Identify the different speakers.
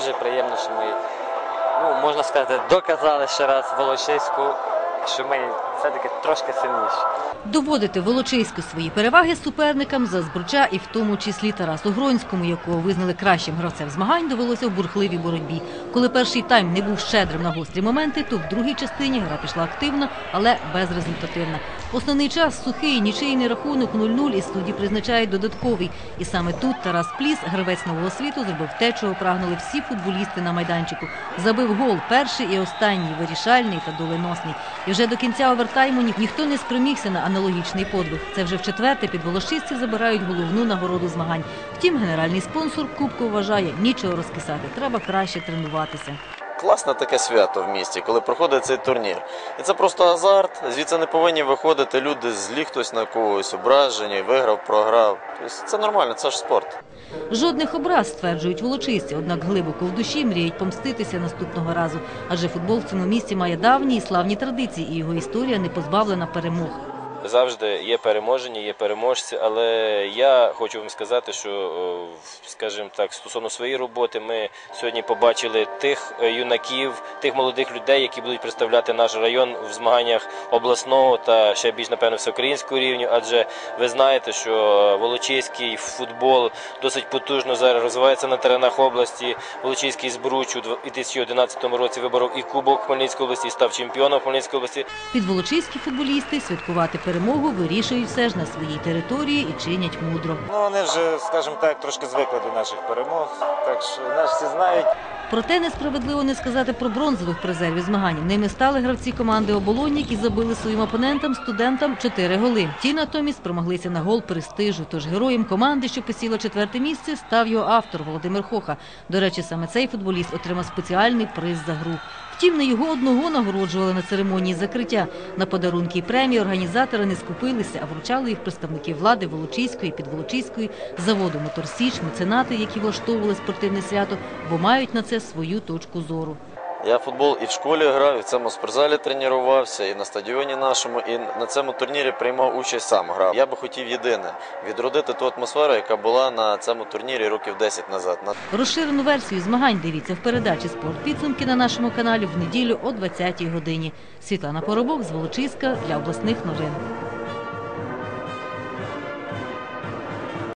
Speaker 1: дуже приємно, що ми, ну, можна сказати, доказали ще раз Волочиську, що ми все-таки трошки сильніші.
Speaker 2: Доводити Волочиську свої переваги суперникам за збруча і в тому числі Тарасу Гронському, якого визнали кращим гравцем змагань, довелося в бурхливій боротьбі. Коли перший тайм не був щедрим на гострі моменти, то в другій частині гра пішла активно, але безрезультативна. Основний час сухий, нічийний рахунок 0-0 і судді призначають додатковий. І саме тут Тарас Пліс, гравець нового світу, зробив те, чого прагнули всі футболісти на майданчику. Забив гол перший і останній, вирішальний та доленосний. І вже до кінця овертайму ні- ніхто не спромігся на аналогічний подвиг. Це вже вчетверте під волошисці забирають головну нагороду змагань. Втім, генеральний спонсор Кубку вважає нічого розкисати. Треба краще тренуватися.
Speaker 3: Класне таке свято в місті, коли проходить цей турнір. І це просто азарт. Звідси не повинні виходити люди злі хтось на когось, ображені, виграв, програв. Це нормально, це ж спорт.
Speaker 2: Жодних образ стверджують волочисті, однак глибоко в душі мріють помститися наступного разу. Адже футбол в цьому місті має давні і славні традиції, і його історія не позбавлена перемог.
Speaker 4: Завжди є переможені, є переможці, але я хочу вам сказати, що, о, скажімо так, стосовно своєї роботи, ми сьогодні побачили тих е, юнаків, тих молодих людей, які будуть представляти наш район в змаганнях обласного та ще більш напевно всеукраїнського рівню. Адже ви знаєте, що Волочиський футбол досить потужно зараз розвивається на теренах області. Волочиський збруч у 2011 році виборов і Кубок Хмельницької області, і став чемпіоном Хмельницької області.
Speaker 2: Підволочиські футболісти святкувати перемогу вирішують все ж на своїй території і чинять мудро.
Speaker 5: Ну, вони вже, скажімо так, трошки звикли до наших перемог, так що нас всі знають.
Speaker 2: Проте несправедливо не сказати про бронзових призерів змагань. Ними стали гравці команди «Оболонь», які забили своїм опонентам студентам чотири голи. Ті натомість спромоглися на гол престижу. Тож героєм команди, що посіла четверте місце, став його автор Володимир Хоха. До речі, саме цей футболіст отримав спеціальний приз за гру. Втім, не його одного нагороджували на церемонії закриття. На подарунки і премії організатори не скупилися, а вручали їх представники влади Волочиської, Підволочиської, заводу «Моторсіч», меценати, які влаштовували спортивне свято, бо мають на це свою точку зору.
Speaker 3: Я футбол і в школі грав, і в цьому спортзалі тренувався, і на стадіоні нашому, і на цьому турнірі приймав участь сам грав. Я би хотів єдине відродити ту атмосферу, яка була на цьому турнірі років 10 назад. На
Speaker 2: Розширену версію змагань дивіться в передачі «Спорт підсумки» на нашому каналі в неділю о 20-й годині. Світлана Поробок з Волочиська для обласних новин.